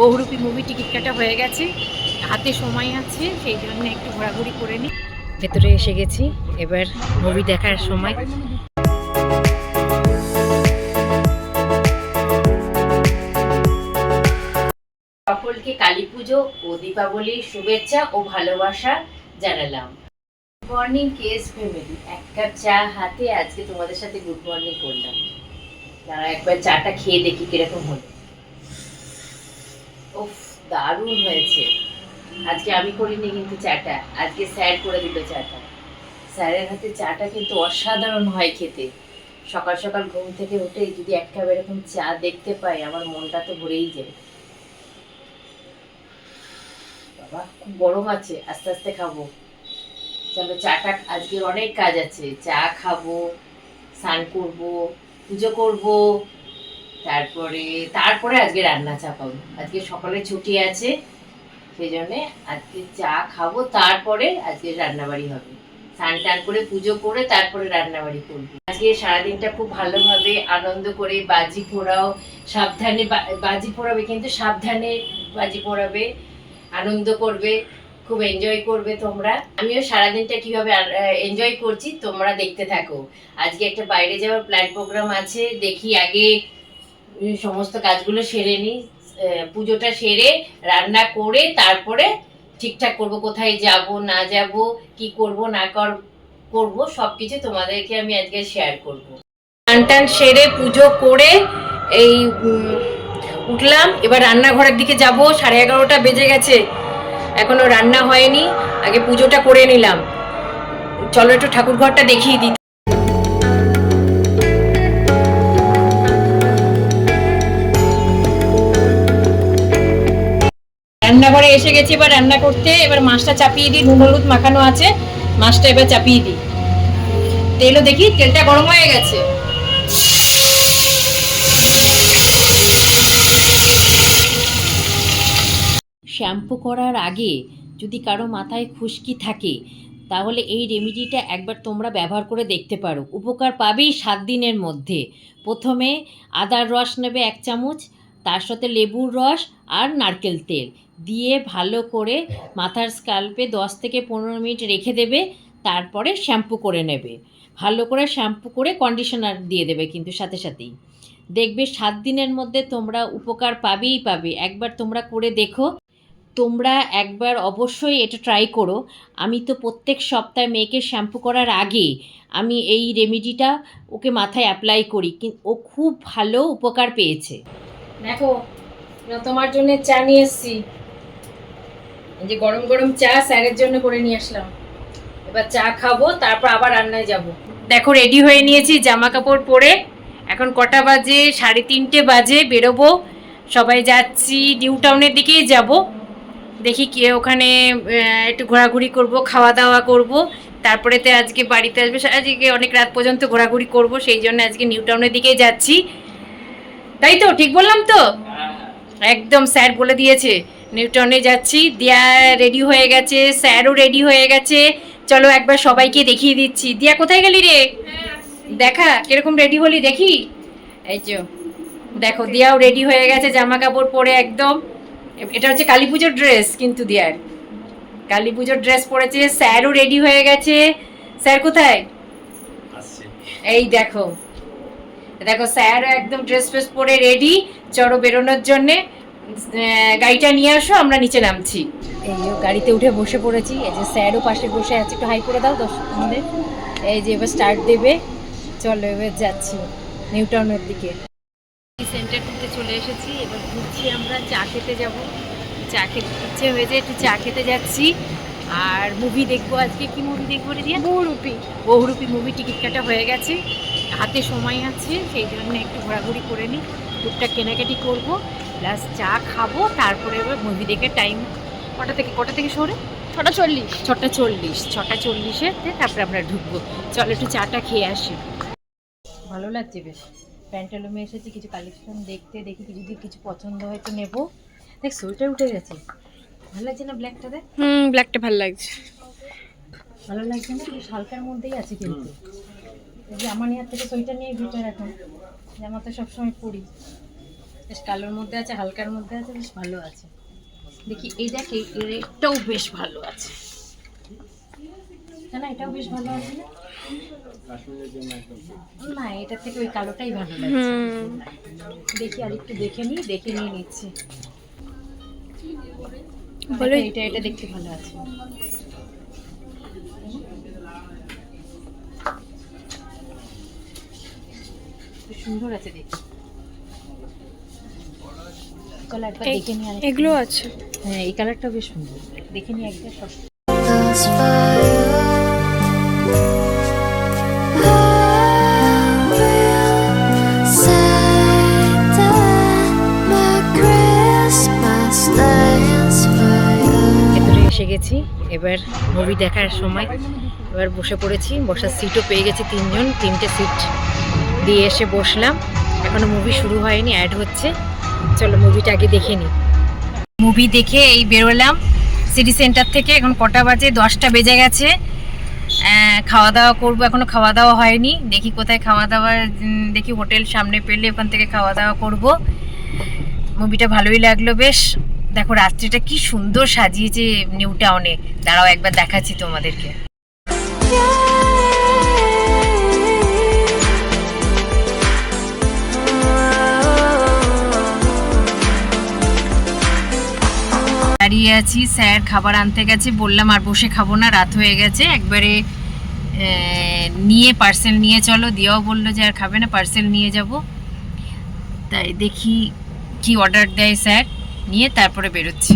বহুরূপী movie ticket কাটা হয়ে গেছে। হাতে সময় আছে, সেই জন্য একটু ঘোরাঘুরি করে নিই ভেতরে এসে গেছি, এবার মুভি দেখার সময়। সকলকে কালী পুজো ও দীপাবলির শুভেচ্ছা ও ভালোবাসা জানালাম। গুড মর্নিং কেস ফ্যামিলি এক কাপ চা হাতে আজকে তোমাদের সাথে গুড মর্নিং করলাম। তারা একবার চাটা খেয়ে দেখি কীরকম হলো। উফ, দারুণ হয়েছে। আজকে আমি করিনি কিন্তু চাটা। আজকে স্যার করে দিল চাটা। স্যারের হাতে চাটা কিন্তু অসাধারণ হয় খেতে। সকাল সকাল ঘুম থেকে উঠে যদি এক কাপ এরকম চা দেখতে পাই, আমার মনটা তো ভরেই যায়। বাবা, খুব গরম আছে, আস্তে আস্তে খাব। চলো, চাটা আজকে অনেক কাজ আছে। চা খাব, স্নান করব, পুজো করব। তারপরে তারপরে আজকে রান্না চাপাবো। আজকে সকালে ছুটি আছে সেই জন্যে আজকে চা খাব, তারপরে আজকে রান্নাবাড়ি হবে। স্নান টান করে পুজো করে তারপরে রান্নাবাড়ি করব। আজকে সারাদিনটা খুব ভালোভাবে আনন্দ করে বাজি পোড়াও, সাবধানে বাজি পোড়াবে কিন্তু সাবধানে বাজি পোড়াবে, আনন্দ করবে, খুব এনজয় করবে তোমরা। আমিও সারাদিনটা কীভাবে এনজয় করছি তোমরা দেখতে থাকো। আজকে একটা বাইরে যাওয়ার প্ল্যান প্রোগ্রাম আছে, দেখি আগে সমস্ত কাজগুলো সেরে নিই পুজোটা সেরে, রান্না করে, তারপরে ঠিকঠাক করব, কোথায় যাব, না যাব, কি করব, না কর, করব সব কিছু তোমাদেরকে আমি আজকে শেয়ার করব। টান টান সেরে, পুজো করে, এই উঠলাম। এবার রান্নাঘরের দিকে যাব, সাড়ে এগারোটা বেজে গেছে। এখনও রান্না হয়নি, আগে পুজোটা করে নিলাম। চলো একটু ঠাকুর ঘরটা দেখিয়ে দিই। রান্নাঘরে এসে গেছি এবার রান্না করতে, এবার মাছটা চাপিয়ে দিই, নুন, হলুদ মাখানো আছে, মাছটা এবার চাপিয়ে দিই। তেলও দেখি, তেলটা গরম হয়ে গেছে। শ্যাম্পু করার আগে যদি কারও মাথায় খুশকি থাকে, তাহলে এই রেমিডিটা একবার তোমরা ব্যবহার করে দেখতে পারো। উপকার পাবেই সাত দিনের মধ্যে। প্রথমে আদার রস নেবে এক চামচ তার সাথে লেবুর রস আর নারকেল তেল দিয়ে ভালো করে মাথার স্কাল্পে দশ থেকে পনেরো মিনিট রেখে দেবে, তারপরে শ্যাম্পু করে নেবে। ভালো করে শ্যাম্পু করে কন্ডিশনার দিয়ে দেবে কিন্তু সাথে সাথেই। দেখবে সাত দিনের মধ্যে তোমরা উপকার পাবেই পাবে। একবার তোমরা করে দেখো। তোমরা একবার অবশ্যই এটা ট্রাই করো। আমি তো প্রত্যেক সপ্তাহে মেয়েকে শ্যাম্পু করার আগে আমি এই রেমেডিটা ওকে মাথায় অ্যাপ্লাই করি। কিন্তু ও খুব ভালো উপকার পেয়েছে। দেখো তোমার জন্য চা নিয়ে এসছি। যে গরম গরম চা স্যারের জন্য করে নিয়ে আসলাম। এবার চা খাব, তারপর আবার রান্নায় যাব। দেখো, রেডি হয়ে নিয়েছি, জামা কাপড় পরে। এখন কটা বাজে? সাড়ে তিনটে বাজে, বেরোবো। সবাই যাচ্ছি, নিউ টাউনের দিকেই যাব। দেখি কে ওখানে একটু ঘোরাঘুরি করব, খাওয়া দাওয়া করব। তারপরে তো আজকে বাড়িতে আসবে, আজকে অনেক রাত পর্যন্ত ঘোরাঘুরি করব, সেই জন্য আজকে নিউ টাউনের দিকেই যাচ্ছি। তাই তো? ঠিক বললাম তো? একদম স্যার বলে দিয়েছে। নিউটনে যাচ্ছি দিয়া রেডি হয়ে গেছে স্যারও রেডি হয়ে গেছে। চলো একবার সবাইকে দেখিয়ে দিচ্ছি। দিয়া কোথায় গেলি রে? দেখা কীরকম রেডি হলি দেখি? এই যে দেখো দিয়াও রেডি হয়ে গেছে জামা কাপড় পরে একদম। এটা হচ্ছে কালী পুজোর ড্রেস কিন্তু দিয়ার। কালী পুজোর ড্রেস পরেছে স্যারও রেডি হয়ে গেছে। স্যার কোথায়? এই দেখো দেখো স্যার একদম ড্রেস ফ্রেস পরে রেডি চড়ো বেরোনোর জন্যে গাড়িটা নিয়ে আসো আমরা নিচে নামছি। এই যে গাড়িতে উঠে বসে পড়েছি এই যে স্যারও পাশে বসে আছে একটু হাই করে দাও দর্শক আমাদের এই যে এবার স্টার্ট দেবে চলো এবার যাচ্ছি নিউ টাউনের দিকে। সেন্টার টুতে চলে এসেছি এবার ঘুরছি আমরা চা খেতে যাব। চা খেতে ইচ্ছে হয়েছে একটু চা খেতে যাচ্ছি। আর মুভি দেখব আজকে। কি মুভি দেখব রে দিয়া বহুরূপী। বহুরূপী মুভি টিকিট কাটা হয়ে গেছে। হাতে সময় আছে সেই জন্য একটু ঘোরাঘুরি করে নিই। টুকটাক কেনাকাটি করব প্লাস চা খাব তারপরে এবার মুভি দেখে টাইম কটা থেকে কটা থেকে সরে ছটা চল্লিশ। ছটা চল্লিশ ছটা চল্লিশে তারপরে আমরা ঢুকবো। চলো একটু চাটা খেয়ে আসি। ভালো লাগছে বেশ। প্যান্টালুমে এসেছি কিছু কালেকশন দেখতে দেখি যদি কিছু পছন্দ হয় তো নেব। দেখ সোয়েটার উঠে গেছে। ভালো লাগছে না ব্ল্যাকটা দেখ? হুম ব্ল্যাকটা ভালো লাগছে। ভালো লাগছে না? বেশ হালকার মধ্যেই আছে কিন্তু। যে আমার নিয়ে থেকে সোয়েটার নিয়ে ভিটার এখন জামা তো সবসময় পরি। বেশ কালোর মধ্যে আছে হালকার মধ্যে আছে বেশ ভালো আছে। দেখি এই দেখ এটাও বেশ ভালো আছে। না না এটাও বেশ ভালো আছে না? না এটার থেকে ওই কালোটাই ভালো লাগছে। দেখি আর একটু দেখে নিই দেখে নিয়ে নিচ্ছি। বলো। এটা এটা দেখতে ভালো আছে। সুন্দর আছে দেখতে। এগুলো আছে। হ্যাঁ এই কালারটা বেশ সুন্দর। দেখে একদম একবার এবার মুভি দেখার সময় এবার বসে পড়েছি বসার সিটও পেয়ে গেছি তিনজন তিনটে সিট দিয়ে এসে বসলাম। এখনও মুভি শুরু হয়নি অ্যাড হচ্ছে। চলো মুভিটা আগে দেখে নিই। মুভি দেখে এই বেরোলাম সিটি সেন্টার থেকে এখন কটা বাজে? দশটা বেজে গেছে। খাওয়া দাওয়া করব এখনও খাওয়া দাওয়া হয়নি। দেখি কোথায় খাওয়া দাওয়ার উম, দেখি হোটেল সামনে পেলে ওখান থেকে খাওয়া দাওয়া করব মুভিটা ভালোই লাগল বেশ। দেখো, রাত্রিটা কি সুন্দর সাজিয়েছে নিউ টাউনে দাঁড়াও, একবার দেখাচ্ছি তোমাদেরকে। দাঁড়িয়ে আছি, স্যার খাবার আনতে গেছে, বললাম আর বসে খাব না, রাত হয়ে গেছে। একবারে নিয়ে পার্সেল নিয়ে চলো। দিয়াও বলল যে আর খাবে না পার্সেল নিয়ে যাব। তাই দেখি কি অর্ডার দেয় স্যার। নিয়ে তারপরে বেরোচ্ছি।